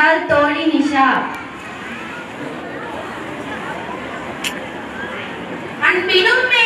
முன்னாள் தோழி நிஷா? அன்பிலும் மே